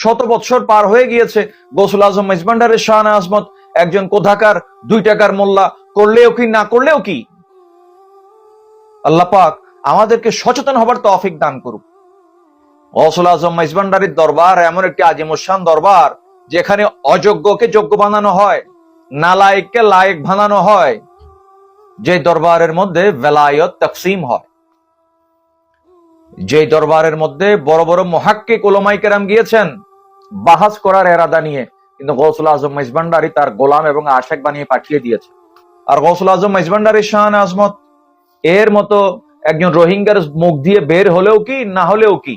শত বৎসর পার হয়ে গিয়েছে গোসুল আজম মেজবান্ডারের শাহানা আজমত। একজন কোথাকার দুই টাকার মোল্লা, করলেও কি, না করলেও কি? আল্লাহ পাক আমাদেরকে সচেতন হবার তৌফিক দান করুক। গৌসুল আজম মেজবান্ডারির দরবার এমন একটি আজিমুসান দরবার, যেখানে অযোগ্যকে যোগ্য বানানো হয়, নালায়েককে লায়েক বানানো হয়, যে দরবারের মধ্যে বেলায়ত তকসিম হয়। যে দরবারের মধ্যে বড় বড় মহাক্কে কোলমাই কেরাম গিয়েছেন বাহাস করার এরাদা নিয়ে কিন্তু গৌসুল আজম মেজবান্ডারি তার গোলাম এবং আশেক বানিয়ে পাঠিয়ে দিয়েছে। আর গৌসুল আজম মেজবান্ডারি শাহান আজমত, এর মতো একজন রোহিঙ্গার মুখ দিয়ে বের হলেও কি, না হলেও কি?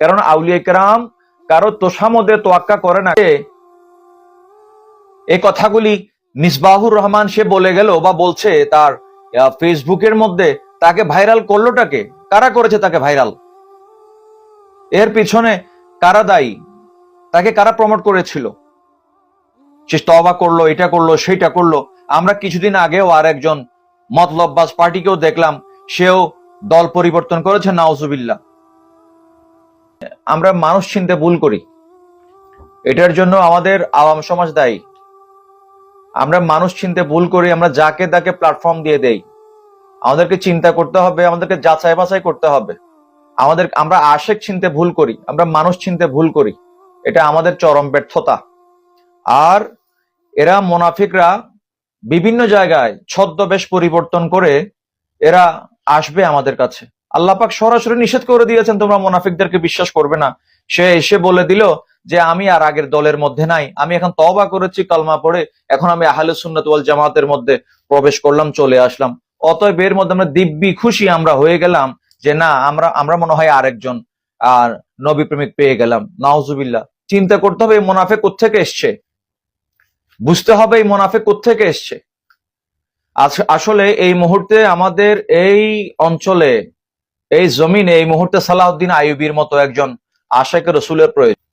কারণ আউলিয়া কেরাম কারও তোষামদে তোয়াক্কা করে না। এই কথাগুলি মিসবাহুর রহমান সে বলে গেল বা বলছে তার ফেসবুকের মধ্যে, তাকে ভাইরাল করলোটাকে কারা করেছে তাকে ভাইরাল? এর পিছনে কারা দায়ী? তাকে কারা প্রমোট করেছিল? সে তবা করল, এটা করল সেটা করল। আমরা কিছুদিন আগেও আর একজন মতলববাজ পার্টিকেও দেখলাম, সেও দল পরিবর্তন করেছে নাওজুবিল্লা আমরা মানুষ চিনতে ভুল করি। এটার জন্য আমাদের আওয়াম সমাজ দায়ী। আমরা মানুষ চিনতে ভুল করি, আমরা যাকে তাকে প্ল্যাটফর্ম দিয়ে দেই। আমাদেরকে চিন্তা করতে হবে, আমাদেরকে যাচাই বাছাই করতে হবে। আমাদের, আমরা আশেক চিনতে ভুল করি, আমরা মানুষ চিনতে ভুল করি। এটা আমাদের চরম ব্যর্থতা। আর এরা মোনাফিকরা বিভিন্ন জায়গায় ছদ্মবেশ পরিবর্তন করে এরা আসবে আমাদের কাছে। আল্লাহ পাক সরাসরি নিষেধ করে দিয়েছেন, তোমরা মোনাফিকদেরকে বিশ্বাস করবে না। সে এসে বলে দিল যে, আমি আর আগের দলের মধ্যে নাই। আমি এখন তবা করেছি, কালমা পড়ে এখন আমি আহলে সুন্নাত ওয়াল জামাতের মধ্যে প্রবেশ করলাম, চলে আসলাম। অতএব এর মধ্যে আমরা দিব্যি খুশি আমরা হয়ে গেলাম যে, না, আমরা আমরা মনে হয় আরেকজন। আর নবী প্রেমিক পেয়ে গেলাম। নাওজুবিল্লা চিন্তা করতে হবে এই মোনাফে কোথেকে এসছে? বুঝতে হবে এই মোনাফে কোথেকে এসছে? আস- আসলে এই মুহূর্তে আমাদের এই অঞ্চলে, এই জমিনে এই মুহূর্তে সালাউদ্দিন আইবির মতো একজন আশেখ রসুলের প্রয়োজন।